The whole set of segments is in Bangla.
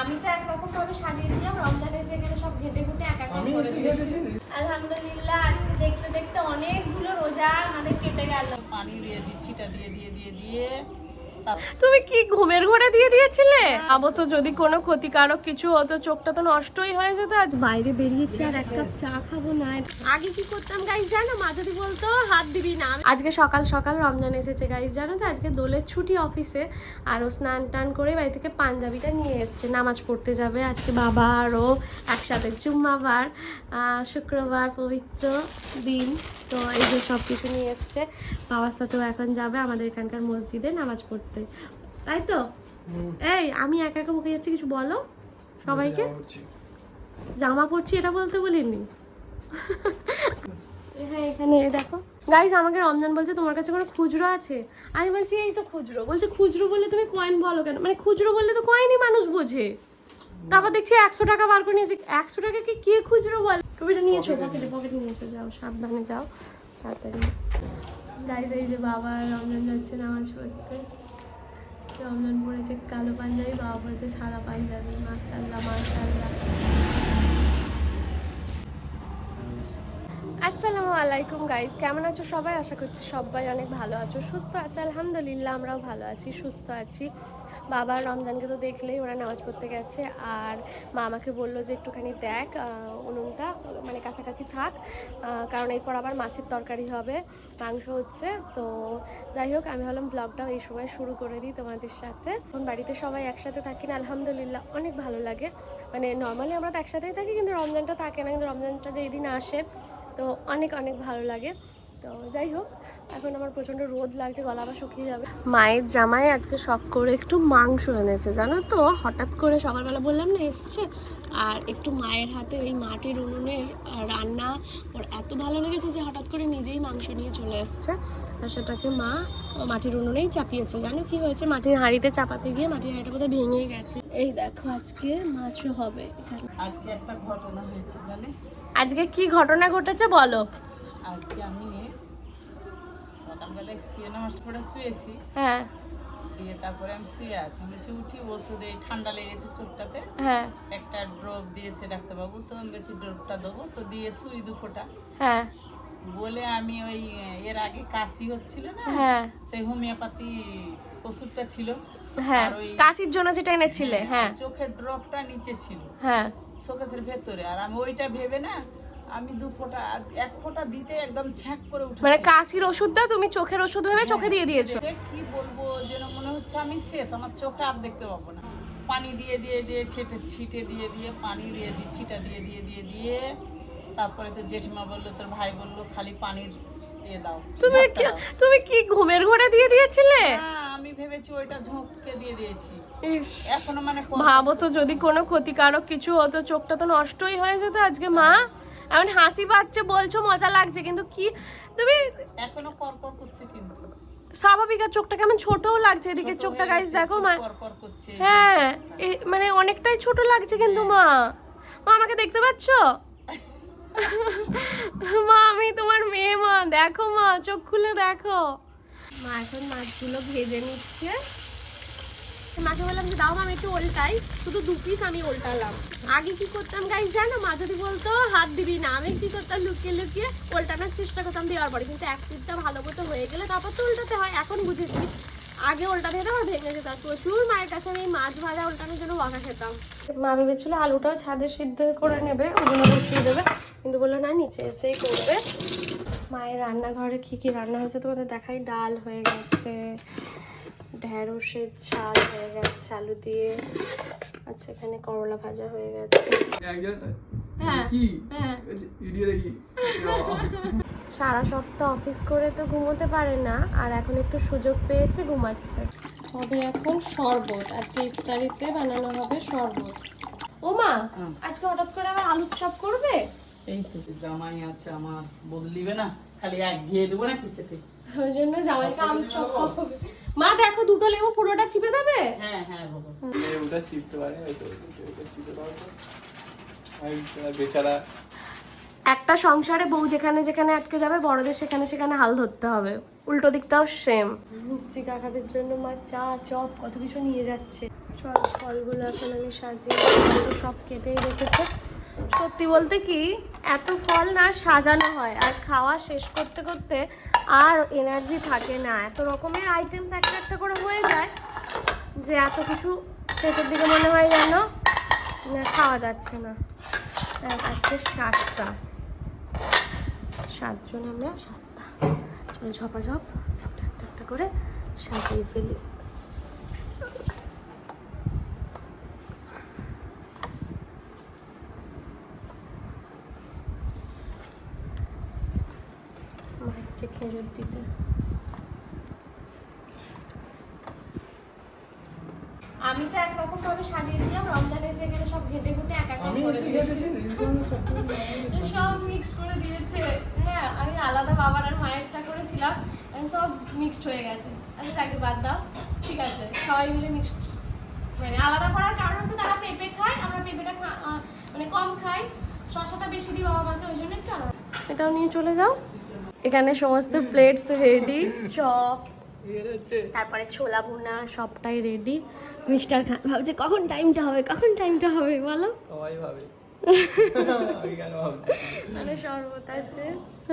আমি তো একরকম ভাবে সাজিয়েছিলাম রমজান এসে এখানে সব ঘেটে ঘুটে একা এক করে দিয়েছি। আলহামদুলিল্লাহ আজকে দেখতে দেখতে অনেকগুলো রোজা আমাদের কেটে গেল। পানি দিয়ে দিচ্ছিটা দিয়ে দিয়ে দিয়ে দিয়ে। তুমি কি ঘুমের ঘোরে দিয়ে দিয়েছিলে? আবো তো যদি কোনো ক্ষতিকারক কিছু হতো, চোখটা তো নষ্টই হয়ে যেত আজ। বাইরে বেরিয়েছি আর এক কাপ চা খাব না। আগে কি করতাম গাইস জানো? মা যদি বলতো, হাত দিবি না। আজকে সকাল সকাল রমজান এসেছে গাইস জানো তো? আজকে দোলের ছুটি অফিসে আর ও স্নান টান করে বাড়ি থেকে পাঞ্জাবিটা নিয়ে এসছে। নামাজ পড়তে যাবে আজকে বাবা আর ও একসাথে। জুম্মাবার শুক্রবার পবিত্র দিন। তো এই যে সব কিছু নিয়ে এসছে। বাবার সাথেও এখন যাবে। আমাদের এখানকার মসজিদে নামাজ পড়তে তাই তো? এই আমি একা একা বকে যাচ্ছি কিছু বলো সবাইকে? জামা পরছি এটা বলতে বলিনি। হ্যাঁ এখানে দেখো। গাইজ আমাকে রমজান বলছে তোমার কাছে কোনো খুচরো আছে? আমি বলছি এই তো খুচরো। বলছে খুচরো বললে তুমি কয়েন বলো কেন? মানে খুচরো বললে তো কয়েনই মানুষ বোঝে। তারপর দেখছি একশো টাকা বার করে নিয়েছে। একশো টাকা কি কে খুচরো বলে? তুমি নিয়েছো পকেটে পকেটে নিয়েছো। যাও সাবধানে যাও। তাড়াতাড়ি। গাইজ এই যে বাবা রমজান যাচ্ছে নামাজ পড়তে। রমজান পড়েছে, কালো পাঞ্জাবি, বাবা পড়েছে সাদা পাঞ্জাবি মাসাল্লাহ মাসাল্লাহ আসসালামু আলাইকুম গাইস কেমন আছো সবাই? আশা করছি সবাই অনেক ভালো আছো, সুস্থ আছো, আলহামদুলিল্লাহ, আমরাও ভালো আছি, সুস্থ আছি। বাবা রমজানকে তো দেখলেই ওরা নামাজ পড়তে গেছে আর মা আমাকে বলল যে একটুখানি দেখ উনুনটা মানে কাছাকাছি থাক কারণ এরপর আবার মাছের তরকারি হবে, মাংস হচ্ছে। তো যাই হোক, আমি ভাবলাম ব্লগটাও এই সময় শুরু করে দিই তোমাদের সাথে। এখন বাড়িতে সবাই একসাথে থাকি না, আলহামদুলিল্লাহ, অনেক ভালো লাগে। মানে নর্মালি আমরা তো একসাথেই থাকি, কিন্তু রমজানটা থাকে না, কিন্তু রমজানটা যেই দিন আসে, তো অনেক অনেক ভালো লাগে। তো যাই হোক এখন আমার প্রচণ্ড রোদ লাগছে গলা আবার শুকিয়ে যাবে। মায়ের জামাই আজকে শখ করে একটু মাংস এনেছে জানো তো? হঠাৎ করে সকালবেলা বললাম না এসছে? আর একটু মায়ের হাতে এই মাটির উনুনের রান্না ওর এত ভালো লেগেছে যে হঠাৎ করে নিজেই মাংস নিয়ে চলে এসছে। আর সেটাকে মা মাটির উনুনেই চাপিয়েছে। জানো কি হয়েছে? মাটির হাঁড়িতে চাপাতে গিয়ে মাটির হাঁড়িটা কোথাও ভেঙে গেছে। এই দেখো আজকে মাছও হবে এখানে। আজকে একটা ঘটনা হয়েছে জানিস? আজকে কি ঘটনা ঘটেছে বলো? আজকে আমি সকালবেলায় শুয়ে নামাজ পড়ে শুয়েছি। হ্যাঁ। দিয়ে তারপরে আমি শুয়ে আছি। উঠি ওষুধে ঠান্ডা লেগেছে চোখটাতে। হ্যাঁ। একটা ড্রপ দিয়েছে ডাক্তারবাবু তো আমি বেশি ড্রপটা দেবো তো দিয়ে শুই হ্যাঁ। বলে আমি ওই এর আগে কাশি হচ্ছিল না? হ্যাঁ। সেই হোমিওপ্যাথি ওষুধটা ছিল। হ্যাঁ। আর ওই- কাশির জন্য যেটা এনেছিলে হ্যাঁ। চোখের ড্রপটা নিচে ছিল হ্যাঁ। শোকেসের ভেতরে। আর আমি ওইটা ভেবে না আমি দু ফোঁটা এক ফোঁটা দিতে একদম ছ্যাক করে উঠে মানে কাশির ওষুধটা তুমি চোখের ওষুধ ভেবে চোখে দিয়ে দিয়েছ? কি বলব যেন মনে হচ্ছে আমি শেষ আমার চোখে আর দেখতে পাবো না। পানি দিয়ে দিয়ে দিয়ে ছেটে ছিটে দিয়ে দিয়ে পানি দিয়ে দিয়ে ছিটা দিয়ে দিয়ে দিয়ে দিয়ে তারপরে তো জেঠিমা বলল তোর ভাই বলল খালি পানি দিয়ে দাও তুমি কি তুমি কি ঘুমের ঘোরে দিয়ে দিয়েছিলে? হ্যাঁ আমি ভেবেছি ওইটা ঝোঁককে দিয়ে দিয়েছি। এখনও মানে ভাবো তো যদি কোনো ক্ষতিকারক কিছু হতো চোখটা তো নষ্টই হয়ে যেত আজকে মা। এমন হাসি পাচ্ছে বলছো মজা লাগছে কিন্তু কি? তুমি এখনও করকর করছে কিন্তু। স্বাভাবিক আর চোখটা কেমন ছোটও লাগছে এদিকে চোখটা হয়ে গাইস দেখো মা হ্যাঁ মানে অনেকটাই ছোট লাগছে কিন্তু মা। মা আমাকে দেখতে পাচ্ছ? মা আমি তোমার মেয়ে মা। দেখো মা চোখ খুলে দেখো। মা এখন মাছগুলো ভেজে নিচ্ছে। মাকে বললাম যে, দাও আমি একটু ওল্টাই। শুধু দু পিস আমি ওল্টালাম। আগে কি করতাম গাইস জানো? মা যদি বলতো, হাত দিবি না। আমি কি করতাম, লুকিয়ে লুকিয়ে ওল্টানোর চেষ্টা করতাম দেওয়ার পরে। কিন্তু এক পিসটা ভালো মতো হয়ে গেলে তারপর তো উল্টাতে হয়, এখন বুঝেছি। আগে উল্টাতে যেতাম আর ভেঙে যেতাম প্রচুর মায়ের কাছে আমি মাছ ভাজা উল্টানোর জন্য বকা খেতাম। মা ভেবেছিল আলুটাও ছাদে সিদ্ধ করে নেবে ওগুলো বসিয়ে দেবে। কিন্তু বলল, না, নিচে এসেই করবে। মায়ের রান্নাঘরে কী কী রান্না হয়েছে তোমাদের দেখাই? ডাল হয়ে গেছে ঢেঁড়সের ঝাল হয়ে গেছে আলু দিয়ে। আচ্ছা এখানে করলা ভাজা হয়ে গেছে। হ্যাঁ কি? হ্যাঁ। সারা সপ্তাহ অফিস করে তো ঘুমোতে পারে না আর এখন একটু সুযোগ পেয়েছে ঘুমাচ্ছে। হবে এখন শরবত। আজকে ইফতারিতে বানানো হবে শরবত। ও মা আজকে হঠাৎ করে আবার আলুর চপ করবে? এই তো জামাই আছে আমার বদলিবে না। খালি এক ঘিয়ে দেবো না কি খেতে? ওই জন্য জামাইকে আলুর চপ হবে মা দেখো দুটো লেবু পুরোটা চিপে দেবে? হ্যাঁ হ্যাঁ বাবা। ওটা চিপতে পারে হয়তো চিপতে পারে বেচারা একটা সংসারে বউ যেখানে যেখানে আটকে যাবে বড়দের সেখানে সেখানে হাল ধরতে হবে। উল্টো দিকটাও সেম মিস্ত্রি কাকাদের জন্য মা চা চপ কত কিছু নিয়ে যাচ্ছে। চল ফলগুলো এখন আমি সাজিয়ে সব কেটেই রেখেছে। সত্যি বলতে কি এত ফল না সাজানো হয়। আর খাওয়া শেষ করতে করতে আর এনার্জি থাকে না। এত রকমের আইটেমস একটা একটা করে হয়ে যায় যে এত কিছু শেষের দিকে মনে হয় যেন খাওয়া যাচ্ছে না। আজকে সাতটা। সাতজন আমরা সাতটা। ঝপাঝপ একটা একটা করে সাজিয়ে ফেলি। মাছটা খেজুর দিতে। আমি তো একরকম ভাবে সাজিয়েছিলাম রমজান এসে এখানে সব ঘেটে ঘুটে এক এক করে দিয়েছি। সব মিক্স করে দিয়েছে। হ্যাঁ আমি আলাদা বাবার আর মায়েরটা করেছিলাম এখন সব মিক্সড হয়ে গেছে। আচ্ছা তাকে বাদ দাও। ঠিক আছে সবাই মিলে মিক্সড মানে আলাদা করার কারণ হচ্ছে তারা পেঁপে খায় আমরা পেঁপেটা মানে কম খাই। শশাটা বেশি দিই বাবা মাকে ওই জন্য একটু আলাদা। এটাও নিয়ে চলে যাও। এখানে সমস্ত প্লেটস রেডি চপ তারপরে ছোলা ভুনা সবটাই রেডি মিস্টার খান ভাবছে কখন টাইমটা হবে? কখন টাইমটা হবে বলো? সবাই ভাবে। মানে শরবত আছে।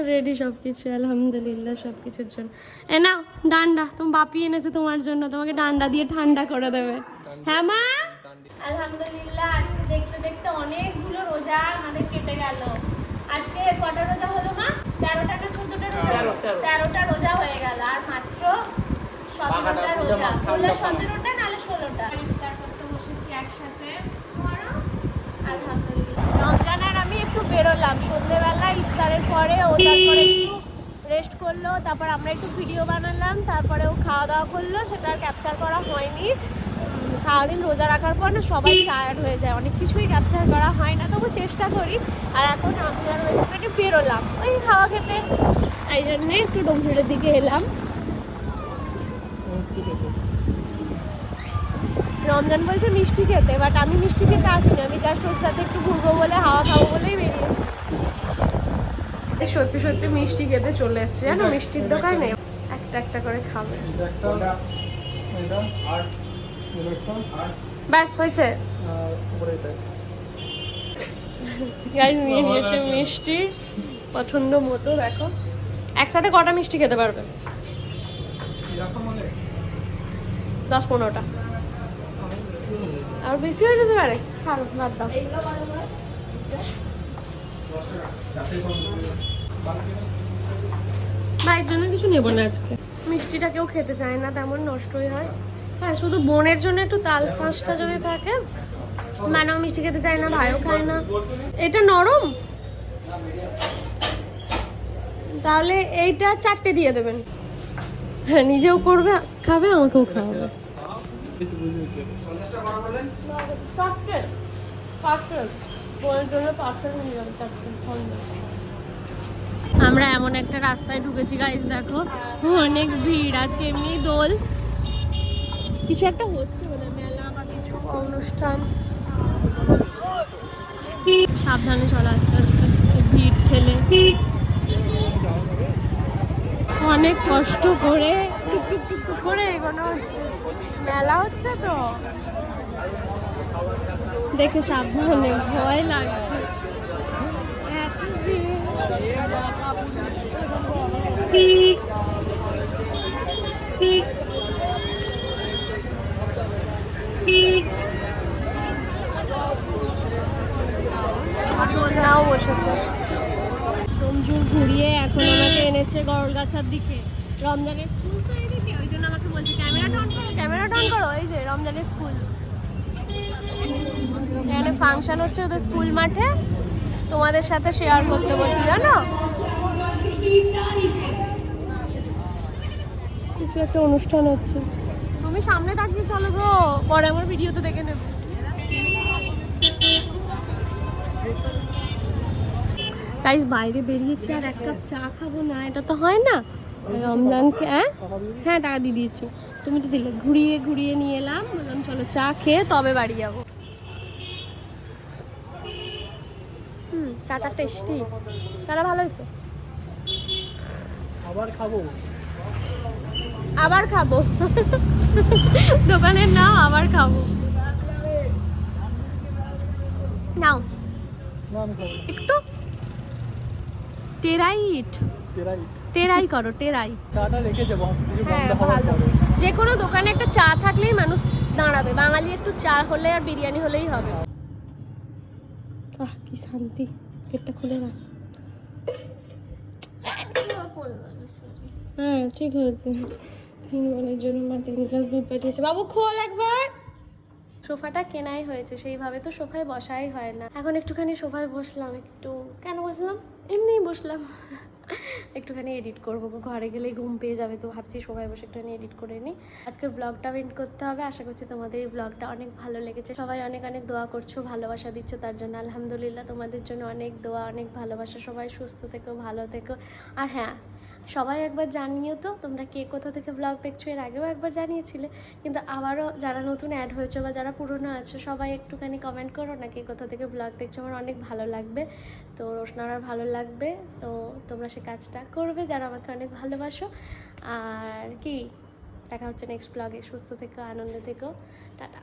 রেডি সব কিছু আলহামদুলিল্লাহ সব কিছুর জন্য। এ নাও ডান্ডা। তুমি বাপি এনেছে তোমার জন্য। তোমাকে ডান্ডা দিয়ে ঠান্ডা করে দেবে। হ্যাঁ মা? আলহামদুলিল্লাহ আজকে দেখতে দেখতে অনেকগুলো রোজা আমাদের কেটে গেল। আজকে কটা রোজা হলো মা? তেরোটা না চোদ্দটা রোজা? তেরো, তেরো। তেরোটা রোজা হয়ে গেল আর মাত্র সতেরোটা রোজা। হলো সতেরোটা নাহলে ষোলোটা। ইফতার করতে বসেছি একসাথে। রমজান আর আমি একটু বেরোলাম। সন্ধ্যেবেলা ইফতারের পরে ও তারপরে একটু রেস্ট করল তারপর আমরা একটু ভিডিও বানালাম তারপরে ও খাওয়া দাওয়া করল সেটা আর ক্যাপচার করা হয়নি। সারাদিন রোজা রাখার পর না সবাই টায়ার্ড হয়ে যায়। অনেক কিছুই ক্যাপচার করা হয় না, তবু চেষ্টা করি। আর এখন আমি আর ওই একটু বেরোলাম। ওই খাওয়া খেতে। এই জন্যে একটু ডোমঝুড়ের দিকে এলাম। রমজান বলছে মিষ্টি খেতে বাট আমি মিষ্টি খেতে আসিনি। আমি জাস্ট ওর সাথে একটু ঘুরবো বলে, হাওয়া খাব বলেই বেরিয়েছি। সত্যি সত্যি মিষ্টি খেতে চলে এসছে। জানো, মিষ্টির দোকানে একটা একটা করে খাবে। ব্যাস, হয়েছে। নিয়ে নিয়েছে মিষ্টি, পছন্দ মতো, দেখো। একসাথে কটা মিষ্টি খেতে পারবে? দশ পনেরোটা। আর বেশি হয়ে যেতে পারে? ছাড়ো, বাদ দাও। ভাইয়ের জন্য কিছু নেব না আজকে। মিষ্টিটা কেউ খেতে চায় না, তেমন নষ্টই হয়। হ্যাঁ শুধু বোনের জন্য একটু তাল শাঁসটা যদি থাকে। মানাও মিষ্টি খেতে চায় না ভাইও খায় না। এটা নরম? তাহলে এইটা চারটে দিয়ে দেবেন। হ্যাঁ নিজেও করবে খাবে আমাকেও খাওয়াবে। Parcel parcel. বোনের জন্য পার্সেল নিয়ে যাবে আমরা এমন একটা রাস্তায় ঢুকেছি গাইজ দেখো। অনেক ভিড় আজকে এমনি দোল। কিছু একটা হচ্ছে মানে মেলা বা কিছু অনুষ্ঠান। সাবধানে চলো, আস্তে আস্তে ভিড় ঠেলে। অনেক কষ্ট করে, টুক টুক টুক টুক করে এগোনো হচ্ছে। মেলা হচ্ছে তো। দেখে সাবধানে ভয় লাগছে। এত ভিড়। দোলনাও বসেছে। রমজুর ঘুরিয়ে এখন আমাকে এনেছে গড়গাছার দিকে। রমজানের স্কুল তো এদিকে, ওই জন্য আমাকে বলছে ক্যামেরাটা অন করো ক্যামেরাটা অন করো। এই যে রমজানের স্কুল এখানে ফাংশন হচ্ছে ওদের স্কুল মাঠে। তোমাদের সাথে শেয়ার করতে বলছি, জানো? কিছু একটা অনুষ্ঠান হচ্ছে। তুমি সামনে থাকবে চলো গো, পরে আমার ভিডিও তো দেখে নেবে। গাইস বাইরে বেরিয়েছি আর এক কাপ চা খাব না এটা তো হয় না। রমজানকে হ্যাঁ হ্যাঁ টাকা দিয়ে দিয়েছি। তুমি তো দিলে। ঘুরিয়ে ঘুরিয়ে নিয়ে এলাম। বললাম চলো চা খেয়ে তবে বাড়ি যাব। হুম চাটা টেস্টি। চাটা ভালো হয়েছে? আবার খাব। আবার খাব? দোকানের নাম আবার খাব। নাও। একটু টেরাইট। টেরাই করো টেরাই। চাটা রেখে যাব হ্যাঁ ভালো। যে কোনো দোকানে একটা চা থাকলেই মানুষ দাঁড়াবে। বাঙালি একটু চা হলে আর বিরিয়ানি হলেই হবে। আহ কি শান্তি। পেটটা খুলে না হ্যাঁ ঠিক হয়েছে। তিন বোনের জন্য মা তিন গ্লাস দুধ পাঠিয়েছে। বাবু খোল একবার। সোফাটা কেনাই হয়েছে, সেইভাবে তো সোফায় বসাই হয় না। এখন একটুখানি সোফায় বসলাম, একটু কেন বসলাম? এমনিই বসলাম। একটুখানি এডিট করব, ঘরে গেলেই ঘুম পেয়ে যাবে তো ভাবছি সবাই বসে একটুখানি এডিট করে নিই। আজকের ব্লগটা এন্ড করতে হবে, আশা করছি তোমাদের এই ব্লগটা অনেক ভালো লেগেছে। সবাই অনেক অনেক দোয়া করছ, ভালোবাসা দিচ্ছ, তার জন্য আলহামদুলিল্লাহ তোমাদের জন্য অনেক দোয়া, অনেক ভালোবাসা। সবাই সুস্থ থেকো, ভালো থেকো। আর হ্যাঁ সবাই একবার জানিও তো, তোমরা কে কোথা থেকে ব্লগ দেখছ, এর আগেও একবার জানিয়েছিলে, কিন্তু আবারও যারা নতুন অ্যাড হয়েছো বা যারা পুরনো আছো, সবাই একটুখানি কমেন্ট করো না কে কোথা থেকে ব্লগ দেখছ, আমার অনেক ভালো লাগবে। তো রোশনার ভালো লাগবে, তো তোমরা সে কাজটা করবে যারা আমাকে অনেক ভালোবাসো। আর কি, দেখা হচ্ছে নেক্সট ব্লগে সুস্থ থেকো, আনন্দ থেকো, টাটা।